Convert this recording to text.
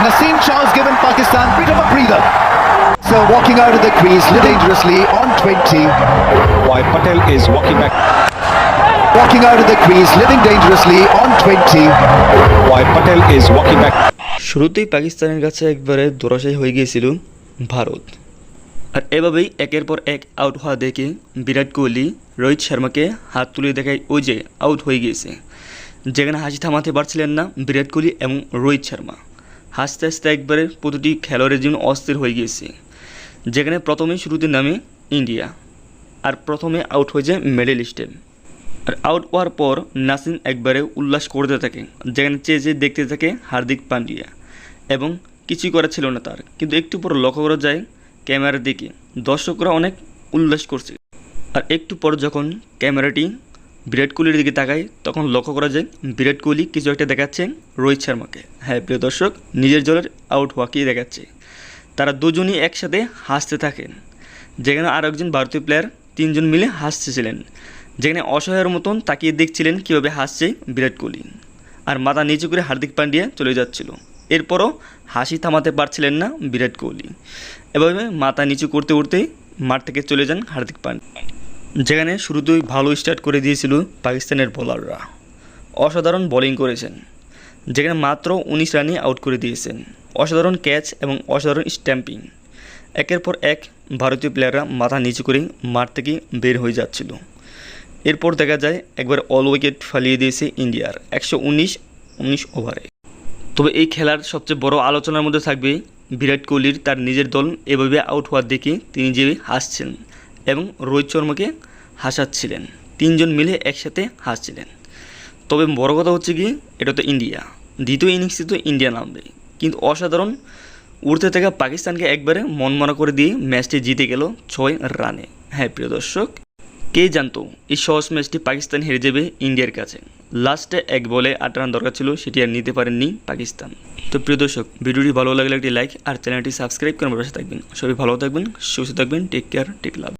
Naseem Shah's given Pakistan a bit of a breather. So walking out of the crease dangerously on 20. While Patel is walking back. Walking out of the crease, living dangerously on 20. While Patel is walking back. শুরুতেই পাকিস্তানের কাছে একবারে দোরাশাই হয়ে গিয়েছিল ভারত আর এভাবেই একের পর এক আউট হওয়া দেখে বিরাট কোহলি রোহিত শর্মাকে হাত তুলে দেখায় ওই যে আউট হয়ে গিয়েছে যেখানে হাসি থামাতে পারছিলেন না বিরাট কোহলি এবং রোহিত শর্মা হাসতে হাসতে একবারে প্রতিটি খেলোয়াড়ের জন্য অস্থির হয়ে গিয়েছে। যেখানে প্রথমেই শুরুতে নামে ইন্ডিয়া, আর প্রথমে আউট হয়ে যায় মিডল ইস্টে আর আউট হওয়ার পর নাসিম একবারে উল্লাস করতে থাকে, যেখানে চেয়ে চেয়ে দেখতে থাকে হার্দিক পান্ডিয়া। এবং কিছুই করা ছিল না তার। কিন্তু একটু পর লক্ষ্য করা যায় ক্যামেরার দিকে। দর্শকরা অনেক উল্লাস করছে। আর একটু পর যখন ক্যামেরাটি বিরাট কোহলির দিকে তাকাই, তখন লক্ষ্য করা যায় বিরাট কোহলি কিছু একটা দেখাচ্ছেন রোহিত শর্মাকে। হ্যাঁ প্রিয় দর্শক, নিজের জলের আউট হওয়াকেই দেখাচ্ছে। তারা দুজনই একসাথে হাসতে থাকেন, যেখানে আর একজন ভারতীয় প্লেয়ার তিনজন মিলে হাসতেছিলেন, যেখানে অসহায়ের মতন তাকিয়ে দেখছিলেন কীভাবে হাসছে বিরাট কোহলি। আর মাথা নিচু করে হার্দিক পান্ডিয়া চলে যাচ্ছিল। এরপরও হাসি থামাতে পারছিলেন না বিরাট কোহলি। এভাবে মাথা নিচু করতে করতে মাঠ থেকে চলে যান হার্দিক পান্ডিয়া। যেখানে শুরুতেই ভালো স্টার্ট করে দিয়েছিল পাকিস্তানের বোলাররা অসাধারণ বোলিং করেছেন, যেখানে মাত্র উনিশ রানই আউট করে দিয়েছেন। অসাধারণ ক্যাচ এবং অসাধারণ স্ট্যাম্পিং একের পর এক ভারতীয় প্লেয়াররা মাথা নিচু করে মাঠ থেকে বের হয়ে যাচ্ছিল। এরপর দেখা যায় একবার অল উইকেট ফালিয়ে দিয়েছে ইন্ডিয়ার একশো উনিশ উনিশ ওভারে তবে এই খেলার সবচেয়ে বড় আলোচনার মধ্যে থাকবে বিরাট কোহলির তার নিজের দল এভাবে আউট হওয়ার দেখে তিনি যে হাসছেন। এবং রোহিত শর্মাকে হাসাচ্ছিলেন। তিনজন মিলে একসাথে হাসছিলেন। তবে বড় কথা হচ্ছে কি, এটা তো ইন্ডিয়া। দ্বিতীয় ইনিংসে তো ইন্ডিয়া নামবে। কিন্তু অসাধারণ উড়তে থাকা পাকিস্তানকে একবারে মনমনা করে দিয়ে ম্যাচটি জিতে গেল ছয় রানে। হ্যাঁ প্রিয় দর্শক, কে জানতো এই সহজ ম্যাচটি পাকিস্তান হেরে যাবে ইন্ডিয়ার কাছে? লাস্টে এক বলে আট রান দরকার ছিল, সেটি আর নিতে পারেননি পাকিস্তান। তো প্রিয় দর্শক, ভিডিওটি ভালো লাগলে একটি লাইক আর চ্যানেলটি সাবস্ক্রাইব করে আমার পাশে থাকবেন। সবাই ভালো থাকবেন, সুস্থ থাকবেন টেক কেয়ার টেক লাভ